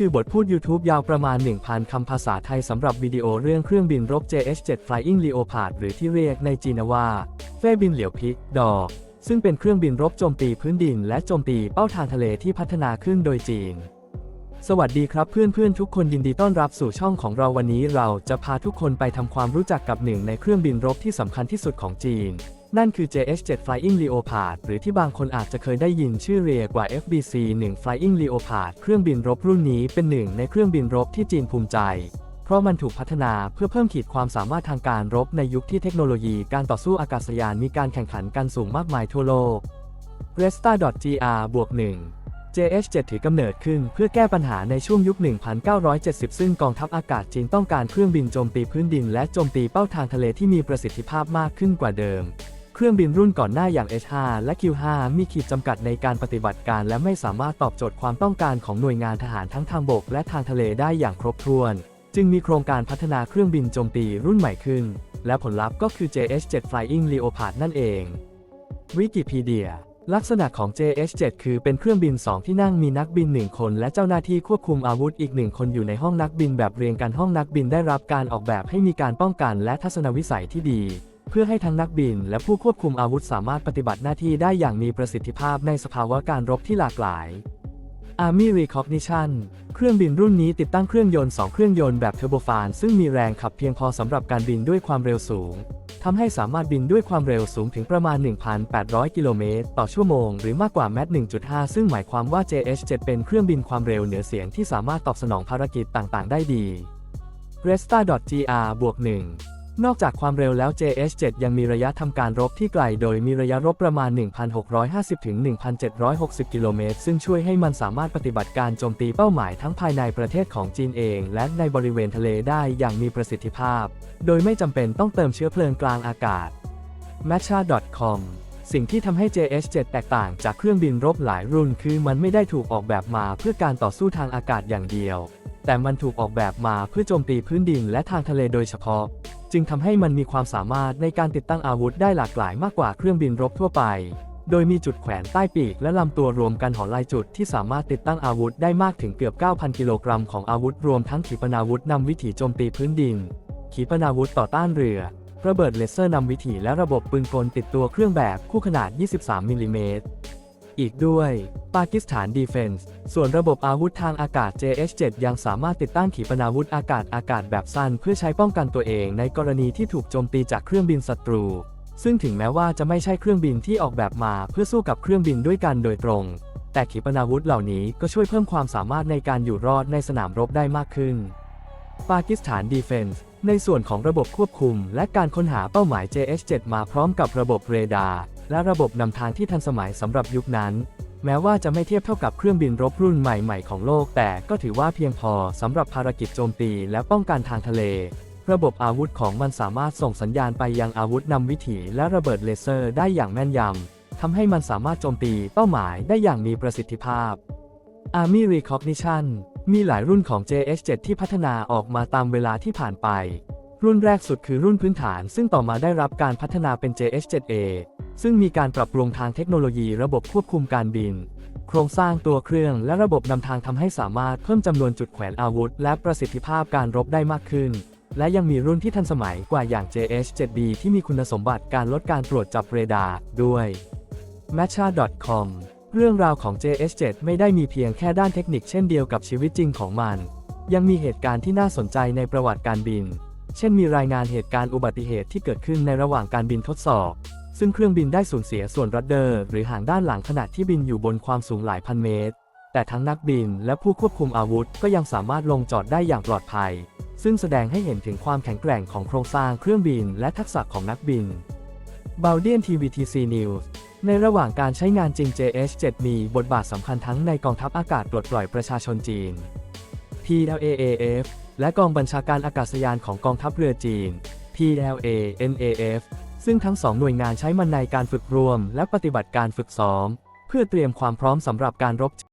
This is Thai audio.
คือบทพูด YouTube ยาวประมาณ 1,000 คำภาษาไทยสำหรับวิดีโอเรื่องเครื่องบินรบ JH-7 Flying Leopard หรือที่เรียกในจีนว่า เฟ่บินเหลียวพิกดอซึ่งเป็นเครื่องบินรบโจมตีพื้นดินและโจมตีเป้าทางทะเลที่พัฒนาขึ้นโดยจีน สวัสดีครับเพื่อนๆทุกคนยินดีต้อนรับสู่ช่องของเราวันนี้เราจะพาทุกคนไปทำความรู้จักกับหนึ่งในเครื่องบินรบที่สำคัญที่สุดของจีน นั่นคือ JH-7 Flying Leopard หรือที่บางคนอาจจะเคยได้ยินชื่อเรียกว่า FBC-1 Flying Leopard เครื่องบินรบรุ่นนี้เป็นหนึ่งในเครื่องบินรบที่จีนภูมิใจ เพราะมันถูกพัฒนาเพื่อเพิ่มขีดความสามารถทางการรบในยุคที่เทคโนโลยีการต่อสู้อากาศยานมีการแข่งขันกันสูงมากมายทั่วโลก Resta.gr บวก1 JH-7 ถือกำเนิดขึ้นเพื่อแก้ปัญหาในช่วงยุค 1970 ซึ่งกองทัพอากาศจีนต้องการเครื่องบินโจมตีพื้นดินและโจมตีเป้าทางทะเลที่มีประสิทธิภาพมากขึ้นกว่าเดิม เครื่องบินรุ่นก่อนหน้าอย่าง H5 และ Q5 มีขีดจำกัดในการปฏิบัติการ และไม่สามารถตอบโจทย์ความต้องการของหน่วยงานทหารทั้งทางบกและทางทะเลได้อย่างครบถ้วน จึงมีโครงการพัฒนาเครื่องบินโจมตีรุ่นใหม่ขึ้น และผลลัพธ์ก็คือ JH-7 Flying Leopard นั่นเองวิกิพีเดีย ลักษณะของ JH-7 คือเป็นเครื่องบิน 2 ที่นั่งมีนักบิน 1 คน และเจ้าหน้าที่ควบคุมอาวุธอีก 1 คนอยู่ในห้องนักบินแบบเรียงกันห้องนักบินได้รับการออกแบบให้มีการป้องกันและทัศนวิสัยที่ดี เพื่อให้ทั้งนักบินและผู้ควบคุมอาวุธสามารถปฏิบัติหน้าที่ได้อย่างมีประสิทธิภาพในสภาวะการรบที่หลากหลาย Army Recognition เครื่องบินรุ่นนี้ติดตั้งเครื่องยนต์ 2 เครื่องยนต์แบบเทอร์โบฟาน ซึ่งมีแรงขับเพียงพอสำหรับการบินด้วยความเร็วสูงทำให้สามารถบินด้วยความเร็วสูงถึงประมาณ 1,800 กิโลเมตรต่อชั่วโมง หรือมากกว่าแมท1.5 ซึ่งหมายความว่า JH-7 เป็นเครื่องบินความเร็วเหนือเสียงที่สามารถตอบสนองภารกิจต่างๆ ได้ดี Resta.gr บวก1 นอกจากความเร็วแล้ว JH-7 ยังมีระยะทำการรบที่ไกลโดยมีระยะรบประมาณ 1,650 ถึง 1,760 กิโลเมตร ซึ่งช่วยให้มันสามารถปฏิบัติการโจมตีเป้าหมายทั้งภายในประเทศของจีนเอง และในบริเวณทะเลได้อย่างมีประสิทธิภาพ โดยไม่จำเป็นต้องเติมเชื้อเพลิงกลางอากาศ Matcha.com สิ่งที่ทำให้ JH-7 แตกต่างจากเครื่องบินรบหลายรุ่น คือมันไม่ได้ถูกออกแบบมาเพื่อการต่อสู้ทางอากาศอย่างเดียว แต่มันถูกออกแบบมาเพื่อโจมตีพื้นดินและทางทะเลโดยเฉพาะ จึงทำให้มันมีความสามารถในการติดตั้งอาวุธได้หลากหลายมากกว่าเครื่องบินรบทั่วไป โดยมีจุดแขวนใต้ปีกและลำตัวรวมกันหอลายจุดที่สามารถติดตั้งอาวุธได้มากถึงเกือบ 9,000 กิโลกรัมของอาวุธรวมทั้งขีปนาวุธนำวิถีโจมตีพื้นดิน ขีปนาวุธต่อต้านเรือ ระเบิดเลเซอร์นำวิถีและระบบปืนกลติดตัวเครื่องแบบคู่ขนาด 23มิลลิเมตร อีกด้วย ปากีสถานดีเฟนส์ส่วนระบบอาวุธทางอากาศ JH-7 ยังสามารถติดตั้งขีปนาวุธอากาศอากาศแบบสั้น เพื่อใช้ป้องกันตัวเองในกรณีที่ถูกโจมตีจากเครื่องบินศัตรู ซึ่งถึงแม้ว่าจะไม่ใช่เครื่องบินที่ออกแบบมาเพื่อสู้กับเครื่องบินด้วยกันโดยตรง แต่ขีปนาวุธเหล่านี้ก็ช่วยเพิ่มความสามารถในการอยู่รอดในสนามรบได้มากขึ้น ปากีสถานดีเฟนส์ในส่วนของระบบควบคุม และการค้นหาเป้าหมาย JH-7 มาพร้อมกับระบบเรดาร์ และระบบนำทางที่ทันสมัยสำหรับยุคนั้น แม้ว่าจะไม่เทียบเท่ากับเครื่องบินรบรุ่นใหม่ๆของโลก แต่ก็ถือว่าเพียงพอสำหรับภารกิจโจมตีและป้องกันทางทะเล ระบบอาวุธของมันสามารถส่งสัญญาณไปยังอาวุธนำวิถีและระเบิดเลเซอร์ได้อย่างแม่นยำทำให้มันสามารถโจมตีเป้าหมายได้อย่างมีประสิทธิภาพ Army Recognition มีหลายรุ่นของ JH-7 ที่พัฒนาออกมาตามเวลาที่ผ่านไป รุ่นแรกสุดคือรุ่นพื้นฐาน ซึ่งต่อมาได้รับการพัฒนาเป็น JH-7A ซึ่งมีการปรับปรุงทางเทคโนโลยีระบบควบคุมการบิน โครงสร้างตัวเครื่องและระบบนำทางทำให้สามารถเพิ่มจำนวนจุดแขวนอาวุธ และประสิทธิภาพการรบได้มากขึ้น และยังมีรุ่นที่ทันสมัยกว่าอย่าง JH-7B ที่มีคุณสมบัติการลดการตรวจจับเรดาร์ด้วย Matcha.com เรื่องราวของ JH-7 ไม่ได้มีเพียงแค่ด้านเทคนิคเช่นเดียวกับชีวิตจริงของมัน ยังมีเหตุการณ์ที่น่าสนใจในประวัติการบิน เช่นมีรายงานเหตุการณ์อุบัติเหตุที่เกิดขึ้นในระหว่างการบินทดสอบ ซึ่งเครื่องบินได้สูญเสียส่วนรัดเดอร์หรือหางด้านหลังขณะที่บินอยู่บนความสูงหลายพันเมตร แต่ทั้งนักบินและผู้ควบคุมอาวุธก็ยังสามารถลงจอดได้อย่างปลอดภัย ซึ่งแสดงให้เห็นถึงความแข็งแกร่งของโครงสร้างเครื่องบินและทักษะของนักบิน b a l d i a n TVTC News ในระหว่างการใช้งานจริง JH-7 มีบทบาทสำคัญทั้งในกองทัพอากาศปลดปล่อยประชาชนจีน PLAAF และกองบัญชาการอากาศยานของกองทัพเรือจีน PLANAF ซึ่งทั้งสองหน่วยงานใช้มันในการฝึกรวม และปฏิบัติการฝึกซ้อม เพื่อเตรียมความพร้อมสำหรับการรบ